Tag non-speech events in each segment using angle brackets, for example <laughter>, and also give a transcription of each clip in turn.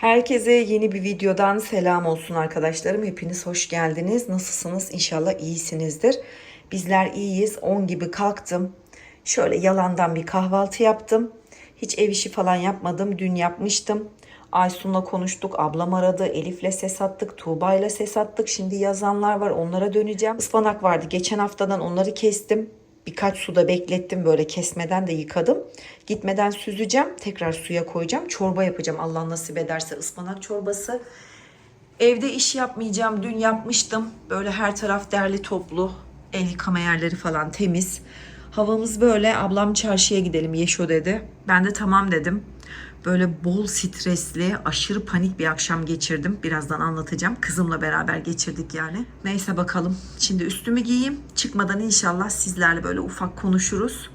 Herkese yeni bir videodan selam olsun arkadaşlarım. Hepiniz hoş geldiniz. Nasılsınız? İnşallah iyisinizdir. Bizler iyiyiz. 10 gibi kalktım. Şöyle yalandan bir kahvaltı yaptım. Hiç ev işi falan yapmadım. Dün yapmıştım. Aysun'la konuştuk. Ablam aradı. Elif'le ses attık. Tuğba'yla ses attık. Şimdi yazanlar var. Onlara döneceğim. Ispanak vardı. Geçen haftadan onları kestim. Birkaç suda beklettim böyle kesmeden de yıkadım. Gitmeden süzeceğim. Tekrar suya koyacağım. Çorba yapacağım. Allah nasip ederse ıspanak çorbası. Evde iş yapmayacağım. Dün yapmıştım. Böyle her taraf derli toplu. El yıkama yerleri falan temiz. Havamız böyle. Ablam çarşıya gidelim Yeşo dedi. Ben de tamam dedim. Böyle bol stresli, aşırı panik bir akşam geçirdim. Birazdan anlatacağım. Kızımla beraber geçirdik yani. Neyse bakalım. Şimdi üstümü giyeyim. Çıkmadan inşallah sizlerle böyle ufak konuşuruz.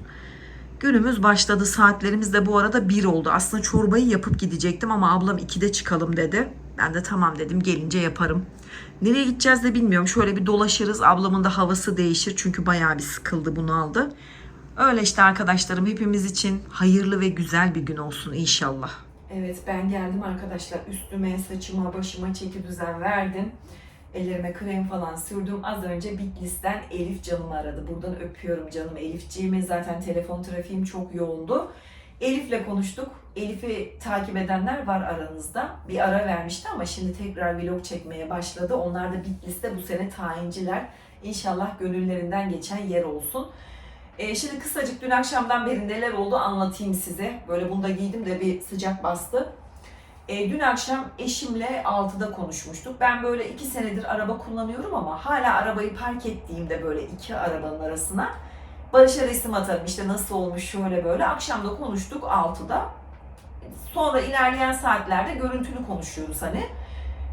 Günümüz başladı. Saatlerimiz de bu arada bir oldu. Aslında çorbayı yapıp gidecektim ama ablam 2'de çıkalım dedi. Ben de tamam dedim gelince yaparım. Nereye gideceğiz de bilmiyorum. Şöyle bir dolaşırız. Ablamın da havası değişir. Çünkü bayağı bir sıkıldı bunu aldı. Öyle işte arkadaşlarım hepimiz için hayırlı ve güzel bir gün olsun inşallah. Evet ben geldim arkadaşlar. Üstüme, saçıma, başıma çeki düzen verdim. Ellerime krem falan sürdüm. Az önce Bitlis'ten Elif canımı aradı. Buradan öpüyorum canım Elifciğimi. Zaten telefon trafiğim çok yoğundu. Elif'le konuştuk. Elif'i takip edenler var aranızda. Bir ara vermişti ama şimdi tekrar vlog çekmeye başladı. Onlar da Bitlis'te bu sene tayinciler. İnşallah gönüllerinden geçen yer olsun. Ee, şimdi kısacık dün akşamdan beri neler oldu anlatayım size. Böyle bunu da giydim de bir sıcak bastı. Ee, dün akşam eşimle 6'da konuşmuştuk. Ben böyle 2 senedir araba kullanıyorum ama hala arabayı park ettiğimde böyle iki arabanın arasına Barış'a resim atarım işte nasıl olmuş şöyle böyle. Akşam da konuştuk 6'da. Sonra ilerleyen saatlerde görüntülü konuşuyoruz hani.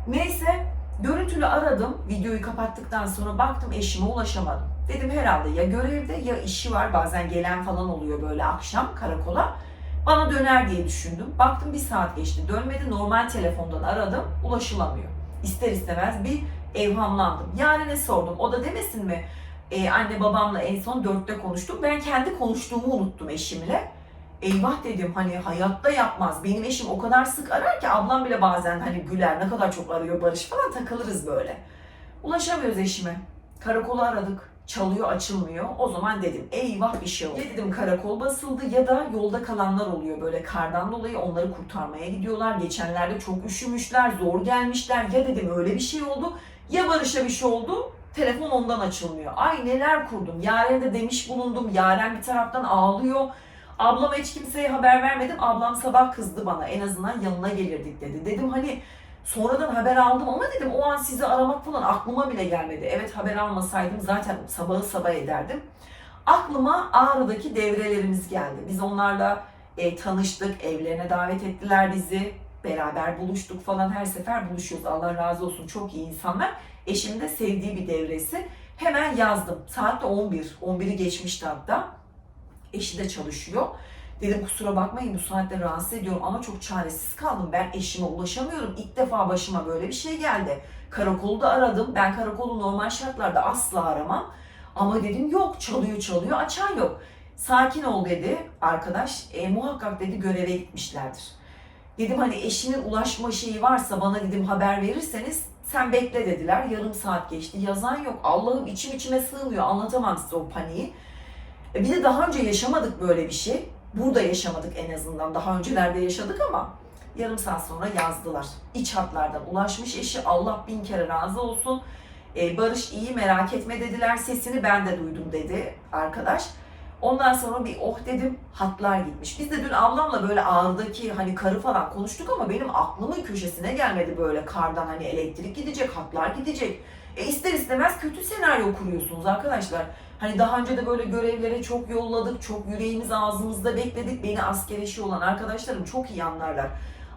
Neyse görüntülü aradım. Videoyu kapattıktan sonra baktım eşime ulaşamadım. Dedim herhalde ya görevde ya işi var. Bazen gelen falan oluyor böyle akşam karakola. Bana döner diye düşündüm. Baktım bir saat geçti. Dönmedi. Normal telefondan aradım. Ulaşılamıyor. İster istemez bir evhamlandım. Yarine sordum. O da demesin mi? Ee, anne babamla en son dörtte konuştuk. Ben kendi konuştuğumu unuttum eşimle. Eyvah dedim hani hayatta yapmaz. Benim eşim o kadar sık arar ki ablam bile bazen hani güler ne kadar çok arıyor Barış falan takılırız böyle. Ulaşamıyoruz eşime. Karakolu aradık. Çalıyor açılmıyor. O zaman dedim eyvah bir şey oldu. Ya dedim karakol basıldı ya da yolda kalanlar oluyor böyle kardan dolayı onları kurtarmaya gidiyorlar. Geçenlerde çok üşümüşler, zor gelmişler. Ya dedim öyle bir şey oldu. Ya Barış'a bir şey oldu. Telefon ondan açılmıyor. Ay neler kurdum. Yaren'e de demiş bulundum. Yaren bir taraftan ağlıyor. Ablama hiç kimseye haber vermedim. Ablam sabah kızdı bana. En azından yanına gelirdik dedi. Dedim hani sonradan haber aldım ama dedim o an sizi aramak falan aklıma bile gelmedi. Evet haber almasaydım zaten sabahı sabah ederdim. Aklıma Ağrı'daki devrelerimiz geldi. Biz onlarla e, tanıştık, evlerine davet ettiler bizi. Beraber buluştuk falan her sefer buluşuyoruz. Allah razı olsun çok iyi insanlar. Eşim de sevdiği bir devresi. Hemen yazdım. Saat de 11. 11'i geçmişti hatta. Eşi de çalışıyor. Dedim kusura bakmayın bu saatte rahatsız ediyorum ama çok çaresiz kaldım. Ben eşime ulaşamıyorum. İlk defa başıma böyle bir şey geldi. Karakolu da aradım. Ben karakolu normal şartlarda asla aramam. Ama dedim yok çalıyor çalıyor açan yok. Sakin ol dedi arkadaş. E, muhakkak dedi göreve gitmişlerdir. Dedim hani eşinin ulaşma şeyi varsa bana dedim haber verirseniz sen bekle dediler. Yarım saat geçti. Yazan yok. Allah'ım içim içime sığmıyor. Anlatamam size o paniği. E, Bir de daha önce yaşamadık böyle bir şey. Burada yaşamadık en azından. Daha öncelerde yaşadık ama yarım saat sonra yazdılar. İç hatlardan ulaşmış eşi. Allah bin kere razı olsun. E, Barış iyi merak etme dediler. Sesini ben de duydum dedi arkadaş. Ondan sonra bir oh dedim hatlar gitmiş. Biz de dün ablamla böyle ağırdaki hani karı falan konuştuk ama benim aklımın köşesine gelmedi böyle kardan hani elektrik gidecek, hatlar gidecek. E ister istemez kötü senaryo kuruyorsunuz arkadaşlar. Hani daha önce de böyle görevlere çok yolladık, çok yüreğimiz ağzımızda bekledik. Beni asker eşi olan arkadaşlarım çok iyi anlarlar.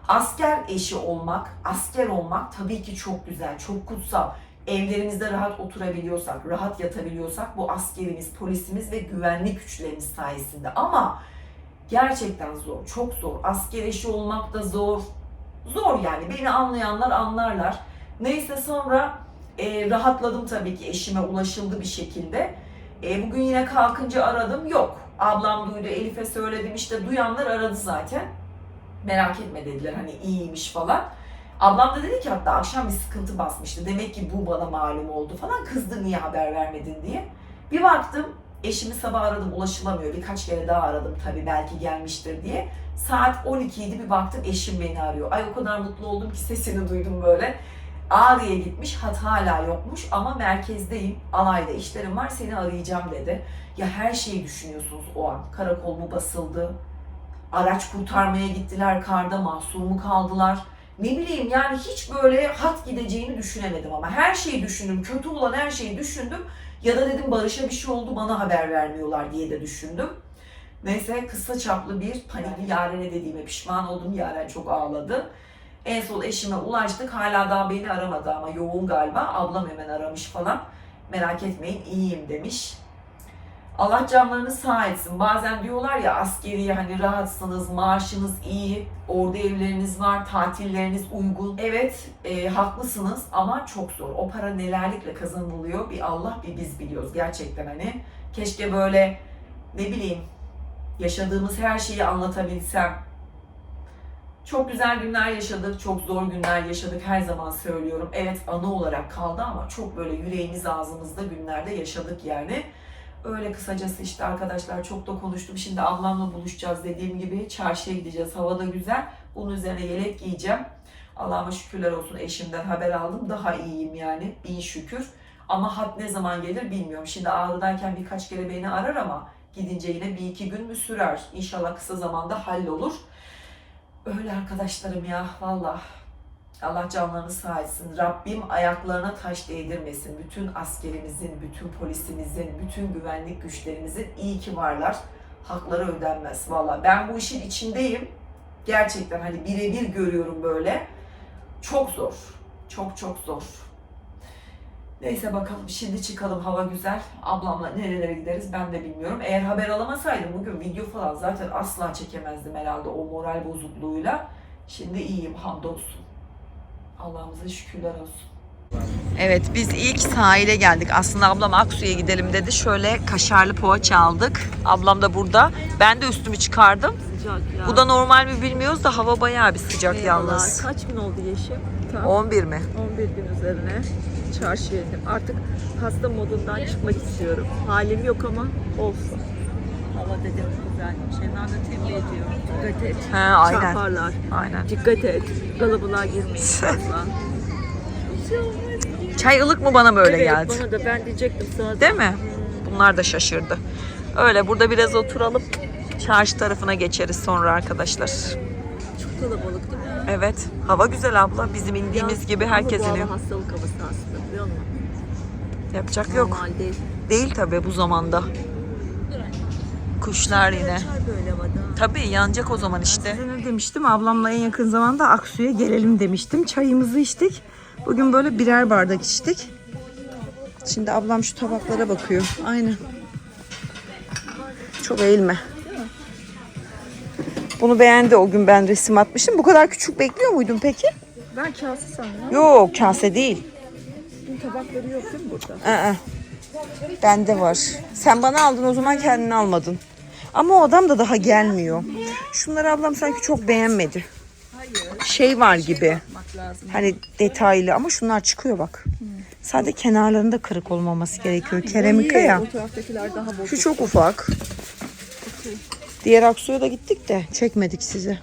Asker eşi olmak, asker olmak tabii ki çok güzel, çok kutsal. Evlerimizde rahat oturabiliyorsak, rahat yatabiliyorsak bu askerimiz, polisimiz ve güvenlik güçlerimiz sayesinde. Ama gerçekten zor, çok zor. Asker eşi olmak da zor. Zor yani. Beni anlayanlar anlarlar. Neyse sonra e, rahatladım tabii ki eşime ulaşıldı bir şekilde. E, bugün yine kalkınca aradım. Yok. Ablam duydu, Elif'e söyledim. işte duyanlar aradı zaten. Merak etme dediler hani iyiymiş falan. Ablam da dedi ki hatta akşam bir sıkıntı basmıştı. Demek ki bu bana malum oldu falan. Kızdı niye haber vermedin diye. Bir baktım eşimi sabah aradım ulaşılamıyor. Birkaç kere daha aradım tabii belki gelmiştir diye. Saat 12 idi bir baktım eşim beni arıyor. Ay o kadar mutlu oldum ki sesini duydum böyle. Ağrı'ya gitmiş, hat hala yokmuş ama merkezdeyim, alayda işlerim var seni arayacağım dedi. Ya her şeyi düşünüyorsunuz o an. Karakol mu basıldı? Araç kurtarmaya gittiler, karda mahsur mu kaldılar? Ne bileyim yani hiç böyle hat gideceğini düşünemedim ama her şeyi düşündüm. Kötü olan her şeyi düşündüm. Ya da dedim Barış'a bir şey oldu bana haber vermiyorlar diye de düşündüm. Neyse kısa çaplı bir panikli Yaren'e dediğime pişman oldum. Yaren çok ağladı. En son eşime ulaştık. Hala daha beni aramadı ama yoğun galiba. Ablam hemen aramış falan. Merak etmeyin iyiyim demiş. Allah canlarını sağ etsin. Bazen diyorlar ya askeriye hani rahatsınız, maaşınız iyi, orada evleriniz var, tatilleriniz uygun. Evet e, haklısınız ama çok zor. O para nelerlikle kazanılıyor bir Allah bir biz biliyoruz gerçekten hani. Keşke böyle ne bileyim yaşadığımız her şeyi anlatabilsem. Çok güzel günler yaşadık, çok zor günler yaşadık her zaman söylüyorum. Evet anı olarak kaldı ama çok böyle yüreğimiz ağzımızda günlerde yaşadık yani. Öyle kısacası işte arkadaşlar çok da konuştum. Şimdi ablamla buluşacağız dediğim gibi. Çarşıya gideceğiz. Hava da güzel. Bunun üzerine yelek giyeceğim. Allah'ıma şükürler olsun eşimden haber aldım. Daha iyiyim yani. Bin şükür. Ama hat ne zaman gelir bilmiyorum. Şimdi ağrıdayken birkaç kere beni arar ama gidince yine bir iki gün mü sürer? İnşallah kısa zamanda hallolur. Öyle arkadaşlarım ya valla. Allah canlarını sağ etsin. Rabbim ayaklarına taş değdirmesin. Bütün askerimizin, bütün polisimizin, bütün güvenlik güçlerimizin iyi ki varlar. Hakları ödenmez valla. Ben bu işin içindeyim. Gerçekten hani birebir görüyorum böyle. Çok zor. Çok çok zor. Neyse bakalım şimdi çıkalım hava güzel. Ablamla nerelere gideriz ben de bilmiyorum. Eğer haber alamasaydım bugün video falan zaten asla çekemezdim herhalde o moral bozukluğuyla. Şimdi iyiyim hamdolsun. Allah'ımıza şükürler olsun. Evet biz ilk sahile geldik. Aslında ablam Aksu'ya gidelim dedi. Şöyle kaşarlı poğaça aldık. Ablam da burada. Ben de üstümü çıkardım. Sıcak ya. Bu da normal mi bilmiyoruz da hava bayağı bir sıcak Eyvallah. yalnız. Kaç gün oldu Yeşim? Tam 11 mi? 11 gün üzerine çarşıya indim. Artık hasta modundan çıkmak istiyorum. Halim yok ama olsun. Hava dedim güzelmiş. Hemen de tembih ediyor. Dikkat et. He aynen. Çarparlar. Aynen. Dikkat et. Kalabalığa girmeyin. <laughs> Çay ılık mı bana böyle evet, geldi? bana da ben diyecektim sana. Değil mi? Bunlar da şaşırdı. Öyle burada biraz oturalım. Çarşı tarafına geçeriz sonra arkadaşlar. Çok kalabalık değil mi? Evet. Hava güzel abla. Bizim indiğimiz Yaz- gibi herkes ama iniyor. doğal hastalık havası aslında biliyor musun? Yapacak yok. Normal değil. Değil tabii bu zamanda. Kuşlar yine. Böyle havada. Tabii yanacak o zaman işte. ne demiştim? Ablamla en yakın zamanda Aksu'ya gelelim demiştim. Çayımızı içtik. Bugün böyle birer bardak içtik. Şimdi ablam şu tabaklara bakıyor. Aynen. Çok eğilme. Bunu beğendi o gün ben resim atmıştım. Bu kadar küçük bekliyor muydun peki? Ben kase sandım. Yok kase değil. Bunun tabakları yok değil mi burada? Aa, bende var. Sen bana aldın o zaman kendini almadın. Ama o adam da daha gelmiyor. Şunları ablam sanki çok beğenmedi. Şey var gibi. Bakmak lazım. Hani detaylı ama şunlar çıkıyor bak. Sadece kenarlarında kırık olmaması gerekiyor. Keramika ya. Şu çok ufak. Diğer Aksu'ya da gittik de çekmedik sizi.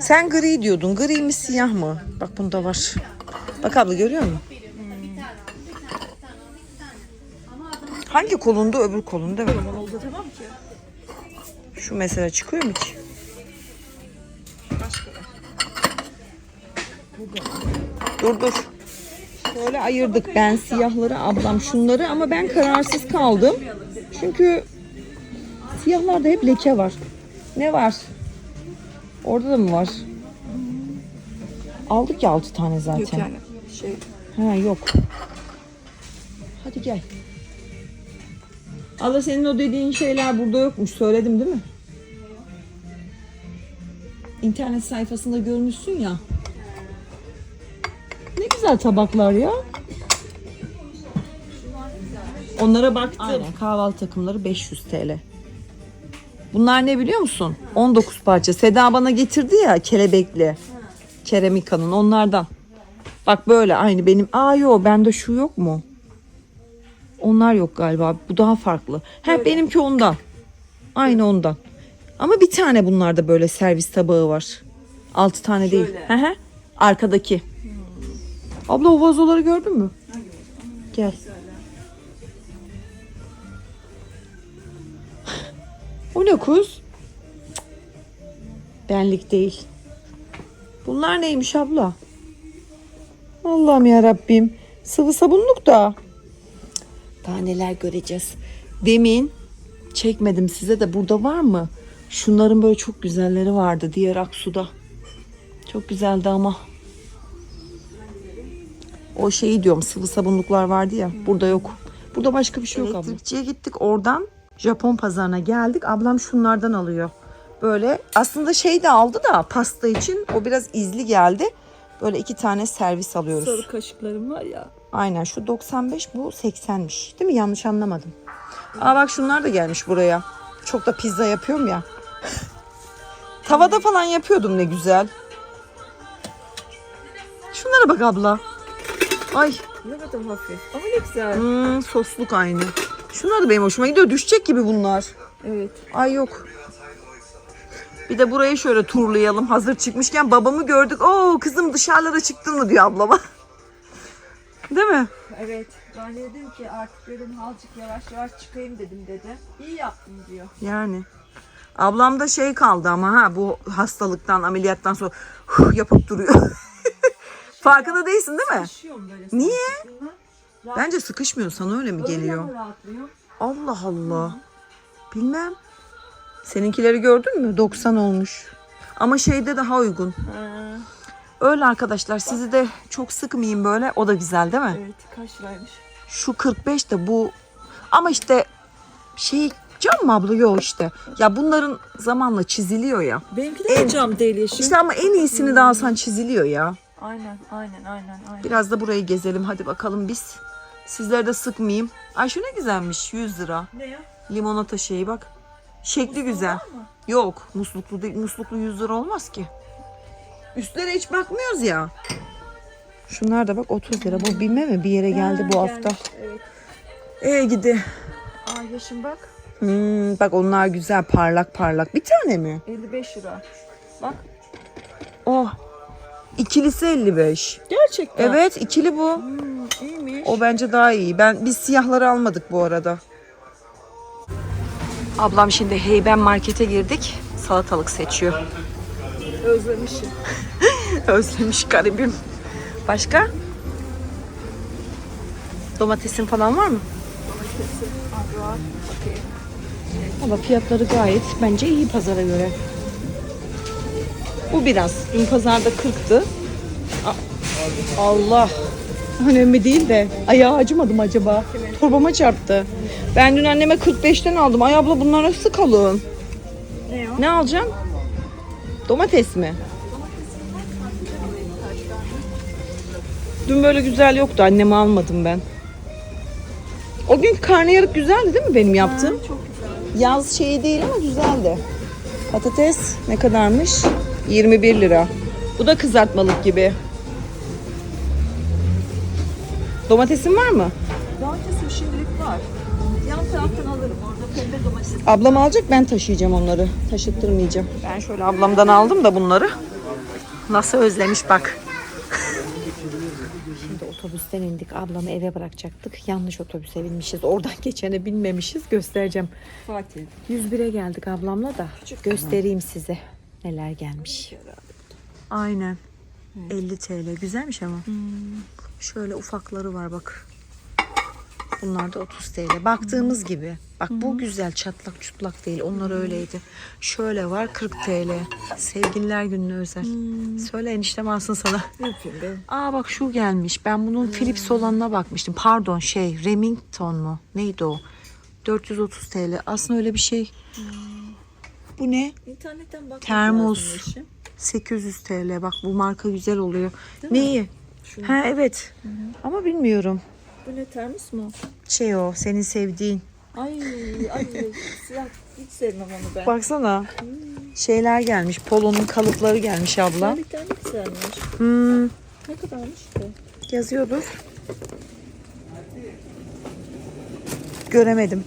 Sen gri diyordun. Gri mi siyah mı? Bak bunda var. Bak abla görüyor musun? Hangi kolunda öbür kolunda ki. Şu mesela çıkıyor mu ki? Dur dur. Şöyle ayırdık ben siyahları ablam şunları ama ben kararsız kaldım. Çünkü siyahlarda hep leke var. Ne var? Orada da mı var? Aldık ya 6 tane zaten. Yok yani şey Ha yok. Hadi gel. Allah senin o dediğin şeyler burada yokmuş. Söyledim değil mi? İnternet sayfasında görmüşsün ya. Ne güzel tabaklar ya. Onlara baktım. Aynen kahvaltı takımları 500 TL. Bunlar ne biliyor musun? 19 parça. Seda bana getirdi ya kelebekli. Keramika'nın onlardan. Bak böyle aynı benim. Aa yok bende şu yok mu? Onlar yok galiba. Bu daha farklı. He benimki ondan. Aynı ondan. Ama bir tane bunlarda böyle servis tabağı var. 6 tane değil. Şöyle. Hı hı. Arkadaki. Abla o vazoları gördün mü? Gel. O ne kuz? Benlik değil. Bunlar neymiş abla? Allah'ım ya Rabbim. Sıvı sabunluk da. Daha neler göreceğiz. Demin çekmedim size de burada var mı? Şunların böyle çok güzelleri vardı diğer Aksu'da. Çok güzeldi ama. O şeyi diyorum sıvı sabunluklar vardı ya. Burada yok. Burada başka bir şey yok abla. Elektrikçiye gittik oradan Japon pazarına geldik. Ablam şunlardan alıyor. Böyle aslında şey de aldı da pasta için o biraz izli geldi. Böyle iki tane servis alıyoruz. Sarı kaşıklarım var ya. Aynen şu 95 bu 80'miş. Değil mi? Yanlış anlamadım. Aa bak şunlar da gelmiş buraya. Çok da pizza yapıyorum ya. <laughs> Tavada falan yapıyordum ne güzel. Şunlara bak abla. Ay Ne kadar hafif. Ama ne güzel. hmm, sosluk aynı. Şunlar da benim hoşuma gidiyor. Düşecek gibi bunlar. Evet. Ay yok. Bir de burayı şöyle turlayalım. Hazır çıkmışken babamı gördük. Oo kızım dışarılara çıktın mı diyor ablama. <laughs> Değil mi? Evet. Ben de dedim ki artık dedim azıcık yavaş yavaş çıkayım dedim dedi. İyi yaptın diyor. Yani. Ablamda şey kaldı ama ha bu hastalıktan ameliyattan sonra huh, yapıp duruyor. <laughs> Farkında değilsin değil mi? Niye? bunlar. Bence sıkışmıyor sana öyle mi Öyle geliyor? mi rahatlıyor? Allah Allah. Bilmem. Seninkileri gördün mü? 90 olmuş. Ama şeyde daha uygun. Ha, Öyle arkadaşlar sizi de çok sıkmayayım böyle. O da güzel değil mi? evet kaç liraymış? Şu 45 de bu. Ama işte şey cam mı abla? Yok işte. Ya bunların zamanla çiziliyor ya. Benimki de cam değil yeşil. İşte ama en iyisini de alsan çiziliyor ya. Aynen aynen aynen aynen. Biraz da burayı gezelim hadi bakalım biz. Sizleri de sıkmayayım. Ay şu ne güzelmiş 100 lira. Ne ya? Limonata şeyi bak. Şekli güzel. var mı? Yok musluklu değil. Musluklu 100 lira olmaz ki. Üstlere hiç bakmıyoruz ya. Şunlar da bak 30 lira. Bu bilme mi bir yere geldi bu hafta. gelmiş, Evet. E gidi. Aa yaşın bak. Hmm, bak onlar güzel parlak parlak. Bir tane mi? 55 lira. Bak. Oh. İkilisi 55. Gerçekten. Evet ikili bu. Hmm, iyiymiş. O bence daha iyi. Ben biz siyahları almadık bu arada. Ablam şimdi Heyben markete girdik. Salatalık seçiyor. Özlemişim. <laughs> Özlemiş garibim. Başka? Domatesin falan var mı? Abi var. Bakayım. Ama fiyatları gayet bence iyi pazara göre. Bu biraz. Dün pazarda 40'tı. A- Allah. Önemli değil de. Ayağı acımadım acaba? Torbama çarptı. Ben dün anneme 45'ten aldım. Ay abla bunlar nasıl kalın? Ne o? Ne alacaksın? Domates mi? Dün böyle güzel yoktu. Anneme almadım ben. O gün karnıyarık güzeldi değil mi benim yaptığım? Çok güzel. Yaz şeyi değil ama güzeldi. Patates ne kadarmış? 21 lira. Bu da kızartmalık gibi. Domatesin var mı? Domatesim şimdilik var. Yan taraftan alırım. Orada pembe domates. Ablam alacak ben taşıyacağım onları. Taşıttırmayacağım. Ben şöyle ablamdan aldım da bunları. Nasıl özlemiş bak. Şimdi otobüsten indik. Ablamı eve bırakacaktık. Yanlış otobüse binmişiz. Oradan <laughs> geçene binmemişiz. Göstereceğim. Fatih. 101'e geldik ablamla da. Göstereyim size neler gelmiş. Aynen. 50 TL. Güzelmiş ama. Şöyle ufakları var bak. Bunlar da 30 TL. Baktığımız gibi. Bak bu güzel çatlak çutlak değil. Onlar öyleydi. Şöyle var 40 TL. Sevgililer gününe özel. Söyle eniştem alsın sana. Yapayım ben? Aa bak şu gelmiş. Ben bunun Philips olanına bakmıştım. Pardon şey Remington mu? Neydi o? 430 TL. Aslında öyle bir şey. Bu ne? İnternetten bakmak Termos. lazım eşim. 800 TL. Bak bu marka güzel oluyor. Neyi? Şunu. Ha evet. Ama bilmiyorum. Bu ne termos mu? Şey o senin sevdiğin. Ay ay siyah Hiç sevmem onu ben. Baksana. Şeyler gelmiş. Polonun kalıpları gelmiş abla. Bir tane güzelmiş. Hmm, Ne kadarmış ki? yazıyordur. Göremedim.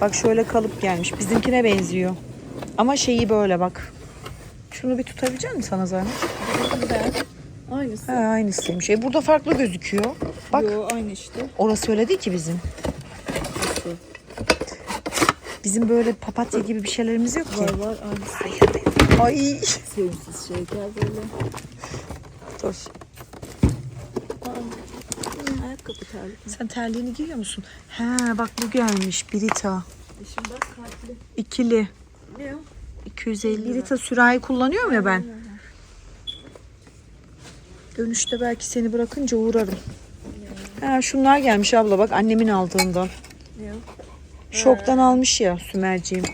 Bak şöyle kalıp gelmiş. Bizimkine benziyor. Ama şeyi böyle bak. Şunu bir tutabilecek misin sana zahmet? Ben. Aynısı. He aynısıymış. E burada farklı gözüküyor. Bak Yo aynı işte. orası öyle değil ki bizim. Nasıl? Bizim böyle papatya gibi bir şeylerimiz yok ki. Var var aynısı. Ay. Sevimsiz şey gel böyle. Dur. Aa, ayakkabı terlik. Sen terliğini giyiyor musun? He bak bu gelmiş. Birita. Şimdi bak kalpli. İkili. Ne o? 250 Birita sürahi kullanıyorum ya ben. Dönüşte belki seni bırakınca uğrarım. Ha, şunlar gelmiş abla bak annemin aldığından. Şoktan almış ya Sümerciğim.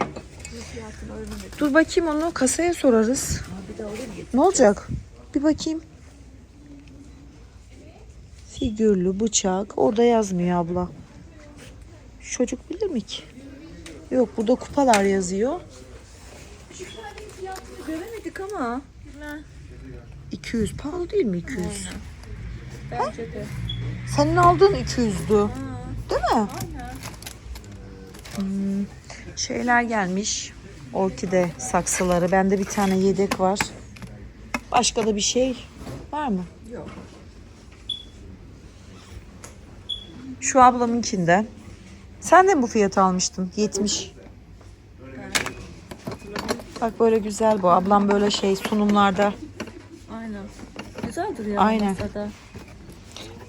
Dur bakayım onu kasaya sorarız. Ne olacak? Bir bakayım. Figürlü bıçak. Orada yazmıyor abla. Çocuk bilir mi ki? Yok burada kupalar yazıyor. Göremedik ama. Ne? 200 pahalı değil mi 200? Bence de. Senin aldığın 200'dü. Ha, Değil mi? aynen. Hmm, şeyler gelmiş. Orkide saksıları. Bende bir tane yedek var. Başka da bir şey var mı? Yok. Şu ablamınkinden. Sen de mi bu fiyatı almıştın? 70. Bak böyle güzel bu. Ablam böyle şey sunumlarda. Aynen. Güzeldir ya Aynen. masada.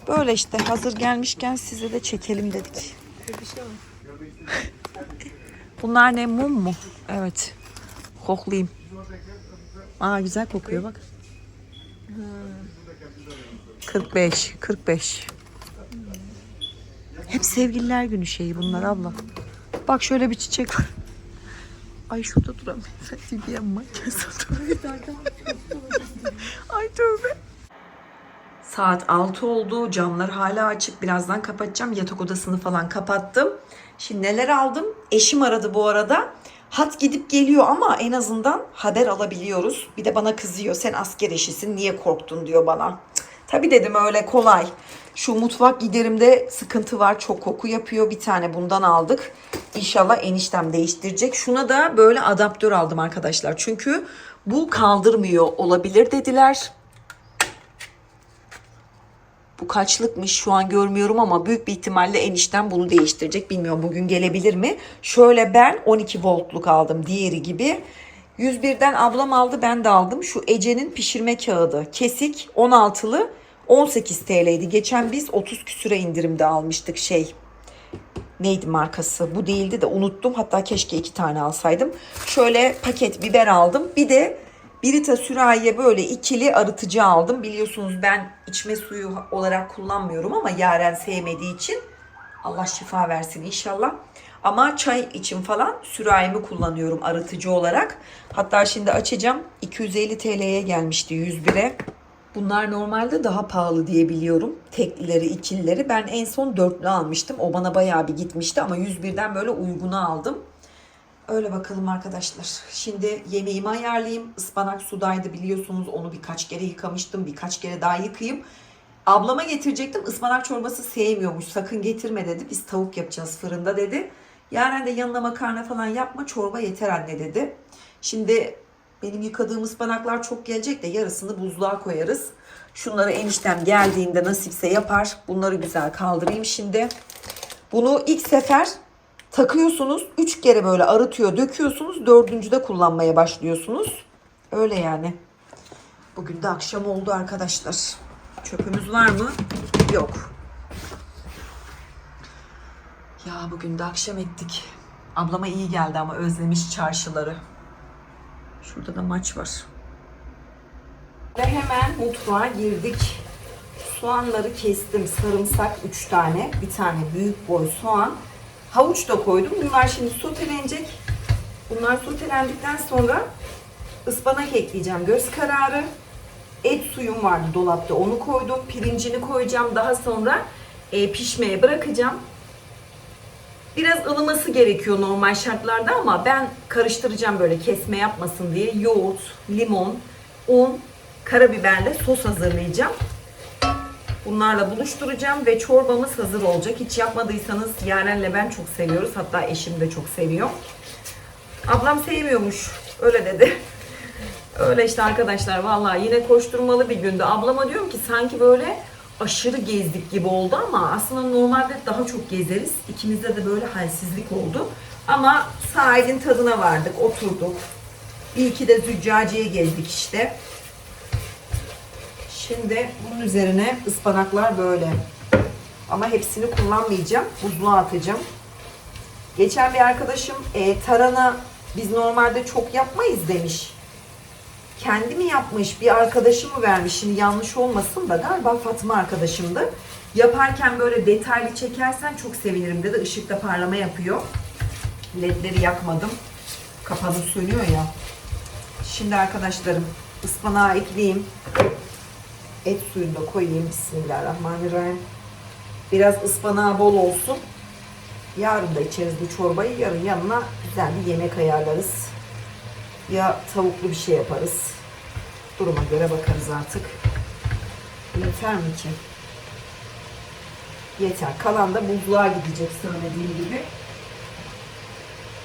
Böyle işte hazır gelmişken size de çekelim dedik. Bir şey. Bunlar ne mum mu? Evet. Koklayayım. Aa güzel kokuyor bak. 45, 45. Hep sevgililer günü şeyi bunlar abla. Bak şöyle bir çiçek var. Ay şurada duramıyorum. Bir yanıma Ay tövbe. Saat 6 oldu. Camlar hala açık. Birazdan kapatacağım. Yatak odasını falan kapattım. Şimdi neler aldım? Eşim aradı bu arada. Hat gidip geliyor ama en azından haber alabiliyoruz. Bir de bana kızıyor. Sen asker eşisin niye korktun diyor bana. Cık, Tabii dedim öyle kolay. Şu mutfak giderimde sıkıntı var. Çok koku yapıyor. Bir tane bundan aldık. İnşallah eniştem değiştirecek. Şuna da böyle adaptör aldım arkadaşlar. Çünkü bu kaldırmıyor olabilir dediler. Bu kaçlıkmış şu an görmüyorum ama büyük bir ihtimalle enişten bunu değiştirecek. Bilmiyorum bugün gelebilir mi? Şöyle ben 12 voltluk aldım diğeri gibi. 101'den ablam aldı ben de aldım. Şu Ece'nin pişirme kağıdı kesik 16'lı 18 TL'ydi. Geçen biz 30 küsüre indirimde almıştık şey. Neydi markası? Bu değildi de unuttum. Hatta keşke iki tane alsaydım. Şöyle paket biber aldım. Bir de Birita sürahiye böyle ikili arıtıcı aldım. Biliyorsunuz ben içme suyu olarak kullanmıyorum ama Yaren sevmediği için Allah şifa versin inşallah. Ama çay için falan sürahimi kullanıyorum arıtıcı olarak. Hatta şimdi açacağım. 250 TL'ye gelmişti 101'e. Bunlar normalde daha pahalı diye biliyorum. Teklileri, ikilileri. Ben en son dörtlü almıştım. O bana bayağı bir gitmişti ama 101'den böyle uyguna aldım. Öyle bakalım arkadaşlar. Şimdi yemeğimi ayarlayayım. Ispanak sudaydı biliyorsunuz. Onu birkaç kere yıkamıştım. Birkaç kere daha yıkayayım. Ablama getirecektim. Ispanak çorbası sevmiyormuş. Sakın getirme dedi. Biz tavuk yapacağız fırında dedi. Yaren de yanına makarna falan yapma. Çorba yeter anne dedi. Şimdi benim yıkadığım ıspanaklar çok gelecek de yarısını buzluğa koyarız. Şunları eniştem geldiğinde nasipse yapar. Bunları güzel kaldırayım şimdi. Bunu ilk sefer takıyorsunuz. Üç kere böyle arıtıyor, döküyorsunuz. Dördüncüde kullanmaya başlıyorsunuz. Öyle yani. Bugün de akşam oldu arkadaşlar. Çöpümüz var mı? Yok. Ya bugün de akşam ettik. Ablama iyi geldi ama özlemiş çarşıları. Şurada da maç var. Ve hemen mutfağa girdik. Soğanları kestim. Sarımsak 3 tane. Bir tane büyük boy soğan. Havuç da koydum. Bunlar şimdi sotelenecek. Bunlar sotelendikten sonra ıspanak ekleyeceğim. Göz kararı. Et suyum vardı dolapta. Onu koydum. Pirincini koyacağım. Daha sonra e, pişmeye bırakacağım. Biraz ılıması gerekiyor normal şartlarda ama ben karıştıracağım böyle kesme yapmasın diye. Yoğurt, limon, un, karabiberle sos hazırlayacağım. Bunlarla buluşturacağım ve çorbamız hazır olacak. Hiç yapmadıysanız Yaren'le ben çok seviyoruz. Hatta eşim de çok seviyor. Ablam sevmiyormuş. Öyle dedi. <laughs> Öyle işte arkadaşlar vallahi yine koşturmalı bir gündü. Ablama diyorum ki sanki böyle aşırı gezdik gibi oldu ama aslında normalde daha çok gezeriz. İkimizde de böyle halsizlik oldu. Ama sahilin tadına vardık, oturduk. Bir iki de züccaciye gezdik işte. Şimdi bunun üzerine ıspanaklar böyle. Ama hepsini kullanmayacağım. Buzluğa atacağım. Geçen bir arkadaşım e, tarhana biz normalde çok yapmayız demiş. Kendi mi yapmış, bir arkadaşı mı vermiş? Şimdi yanlış olmasın da galiba Fatma arkadaşımdı. Yaparken böyle detaylı çekersen çok sevinirim dedi. Işıkta parlama yapıyor. Ledleri yakmadım. Kapanı sönüyor ya. Şimdi arkadaşlarım ıspanağı ekleyeyim. Et suyunu da koyayım. Bismillahirrahmanirrahim. Biraz ıspanağı bol olsun. Yarın da içeriz bu çorbayı. Yarın yanına güzel bir yemek ayarlarız. Ya tavuklu bir şey yaparız. Duruma göre bakarız artık. Yeter mi ki? Yeter. Kalan da buzluğa gidecek söylediğim gibi.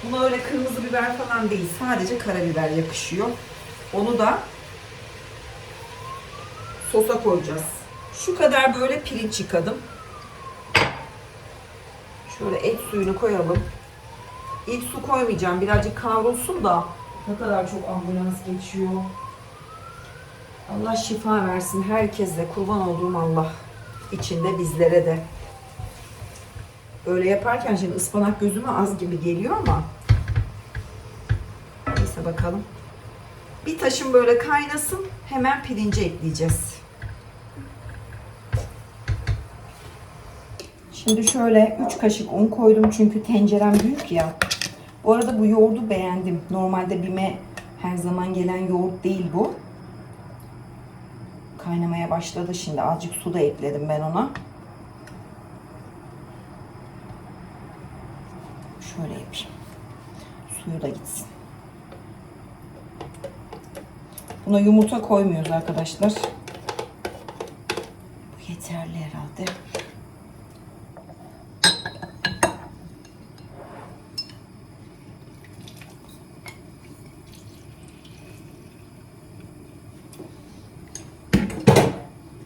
Buna öyle kırmızı biber falan değil. Sadece karabiber yakışıyor. Onu da sosa koyacağız. Şu kadar böyle pirinç yıkadım. Şöyle et suyunu koyalım. İlk su koymayacağım. Birazcık kavrulsun da ne kadar çok ambulans geçiyor. Allah şifa versin herkese. Kurban olduğum Allah. içinde bizlere de. Böyle yaparken şimdi ıspanak gözüme az gibi geliyor ama neyse bakalım. Bir taşım böyle kaynasın. Hemen pirinci ekleyeceğiz. Şimdi şöyle 3 kaşık un koydum çünkü tencerem büyük ya. Bu arada bu yoğurdu beğendim. Normalde bime her zaman gelen yoğurt değil bu. Kaynamaya başladı şimdi. Azıcık su da ekledim ben ona. Şöyle yapayım. Suyu da gitsin. Buna yumurta koymuyoruz arkadaşlar. Bu yeterli herhalde.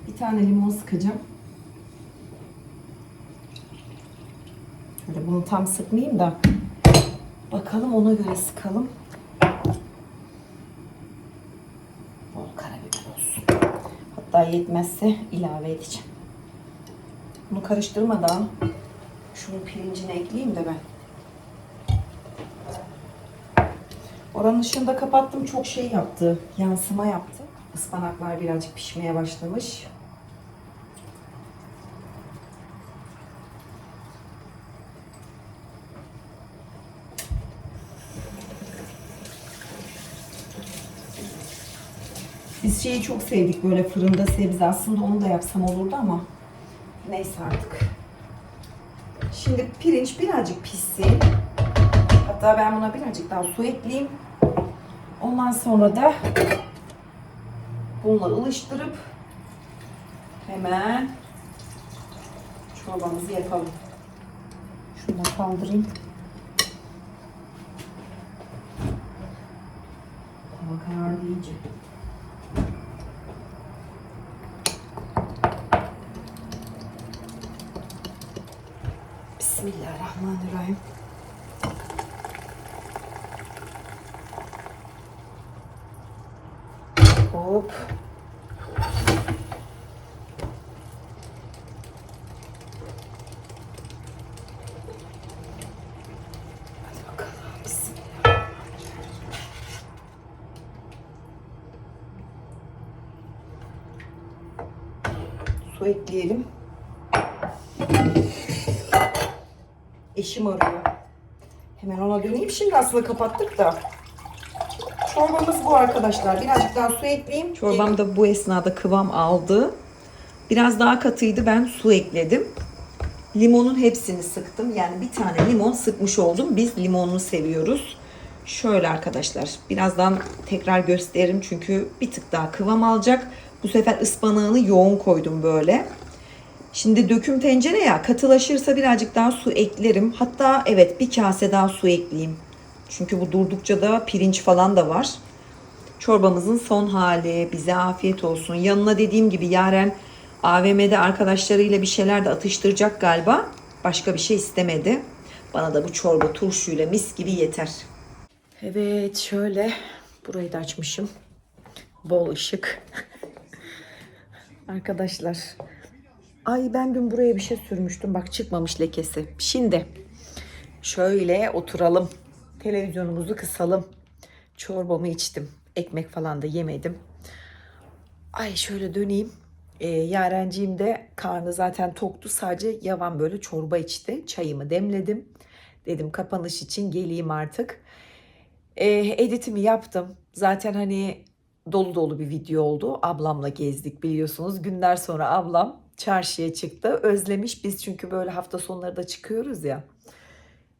Bir limon sıkacağım. Şöyle bunu tam sıkmayayım da bakalım ona göre sıkalım. Bol karabiber olsun. Hatta yetmezse ilave edeceğim. Bunu karıştırmadan şunun pirincini ekleyeyim de ben. Oranın ışığını da kapattım. Çok şey yaptı. Yansıma yaptı. Ispanaklar birazcık pişmeye başlamış. Biz şeyi çok sevdik böyle fırında sebze. Aslında onu da yapsam olurdu ama neyse artık. Şimdi pirinç birazcık pişsin. Hatta ben buna birazcık daha su ekleyeyim. Ondan sonra da bununla ılıştırıp hemen çorbamızı yapalım. Şunu da kaldırayım. Hava karardı iyice. Bismillahirrahmanirrahim. Hop. Hadi bakalım. Bismillah. Su ekleyelim. Eşim arıyor. Hemen ona döneyim. Şimdi aslında kapattık da. Çorbamız bu arkadaşlar. Birazcık daha su ekleyeyim. Çorbam da bu esnada kıvam aldı. Biraz daha katıydı. Ben su ekledim. Limonun hepsini sıktım. Yani bir tane limon sıkmış oldum. Biz limonlu seviyoruz. Şöyle arkadaşlar. Birazdan tekrar gösteririm çünkü bir tık daha kıvam alacak. Bu sefer ıspanağını yoğun koydum böyle. Şimdi döküm tencere ya katılaşırsa birazcık daha su eklerim. Hatta evet bir kase daha su ekleyeyim. Çünkü bu durdukça da pirinç falan da var. Çorbamızın son hali. Bize afiyet olsun. Yanına dediğim gibi Yaren AVM'de arkadaşlarıyla bir şeyler de atıştıracak galiba. Başka bir şey istemedi. Bana da bu çorba turşuyla mis gibi yeter. Evet şöyle burayı da açmışım. Bol ışık. <laughs> Arkadaşlar. Ay ben dün buraya bir şey sürmüştüm. Bak çıkmamış lekesi. Şimdi şöyle oturalım. Televizyonumuzu kısalım. Çorbamı içtim. Ekmek falan da yemedim. Ay şöyle döneyim. Ee, Yarenciğim de karnı zaten toktu. Sadece yavan böyle çorba içti. Çayımı demledim. Dedim kapanış için geleyim artık. Ee, editimi yaptım. Zaten hani dolu dolu bir video oldu. Ablamla gezdik biliyorsunuz. Günler sonra ablam çarşıya çıktı. Özlemiş biz çünkü böyle hafta sonları da çıkıyoruz ya.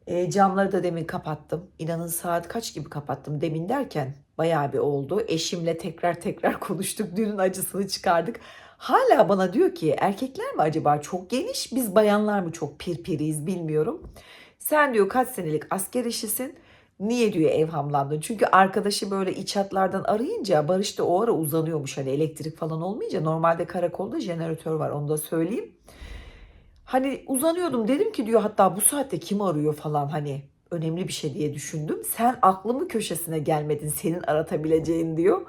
E, camları da demin kapattım. İnanın saat kaç gibi kapattım demin derken bayağı bir oldu. Eşimle tekrar tekrar <laughs> konuştuk. Dünün acısını çıkardık. Hala bana diyor ki erkekler mi acaba çok geniş biz bayanlar mı çok pirpiriyiz bilmiyorum. Sen diyor kaç senelik asker eşisin. Niye diyor evhamlandın? Çünkü arkadaşı böyle iç hatlardan arayınca Barış da o ara uzanıyormuş hani elektrik falan olmayınca. Normalde karakolda jeneratör var onu da söyleyeyim. Hani uzanıyordum dedim ki diyor hatta bu saatte kim arıyor falan hani önemli bir şey diye düşündüm. Sen aklımın köşesine gelmedin senin aratabileceğin diyor.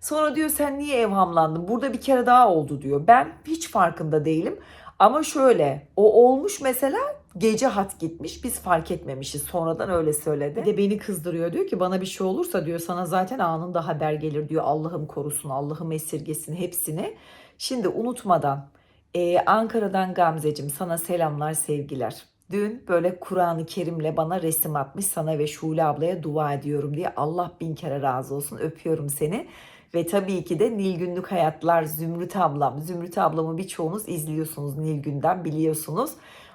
Sonra diyor sen niye evhamlandın? Burada bir kere daha oldu diyor. Ben hiç farkında değilim. Ama şöyle o olmuş mesela gece hat gitmiş biz fark etmemişiz sonradan öyle söyledi. Bir de beni kızdırıyor diyor ki bana bir şey olursa diyor sana zaten anında haber gelir diyor Allah'ım korusun Allah'ım esirgesin hepsini. Şimdi unutmadan ee, Ankara'dan Gamzecim sana selamlar sevgiler. Dün böyle Kur'an-ı Kerim'le bana resim atmış sana ve Şule ablaya dua ediyorum diye Allah bin kere razı olsun öpüyorum seni. Ve tabii ki de Nilgünlük Hayatlar Zümrüt ablam. Zümrüt ablamı birçoğunuz izliyorsunuz Nilgün'den biliyorsunuz.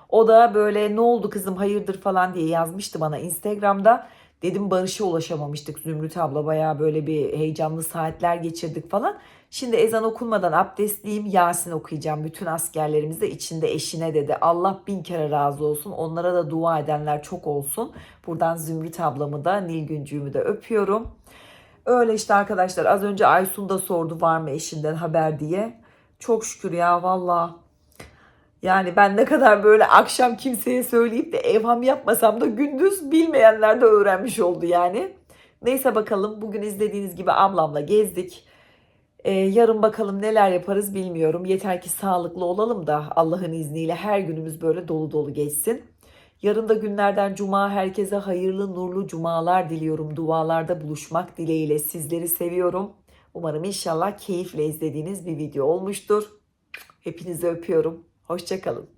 O da böyle ne oldu kızım hayırdır falan diye yazmıştı bana Instagram'da. Dedim Barış'a ulaşamamıştık Zümrüt abla bayağı böyle bir heyecanlı saatler geçirdik falan. Şimdi ezan okunmadan abdestliyim Yasin okuyacağım. Bütün askerlerimiz de içinde eşine dedi. Allah bin kere razı olsun. Onlara da dua edenler çok olsun. Buradan Zümrüt ablamı da Nilgüncüğümü de öpüyorum. Öyle işte arkadaşlar az önce Aysun da sordu var mı eşinden haber diye. Çok şükür ya valla. Yani ben ne kadar böyle akşam kimseye söyleyip de evham yapmasam da gündüz bilmeyenler de öğrenmiş oldu yani. Neyse bakalım bugün izlediğiniz gibi ablamla gezdik. Ee, yarın bakalım neler yaparız bilmiyorum. Yeter ki sağlıklı olalım da Allah'ın izniyle her günümüz böyle dolu dolu geçsin. Yarın da günlerden cuma herkese hayırlı nurlu cumalar diliyorum. Dualarda buluşmak dileğiyle sizleri seviyorum. Umarım inşallah keyifle izlediğiniz bir video olmuştur. Hepinizi öpüyorum. Hoşçakalın.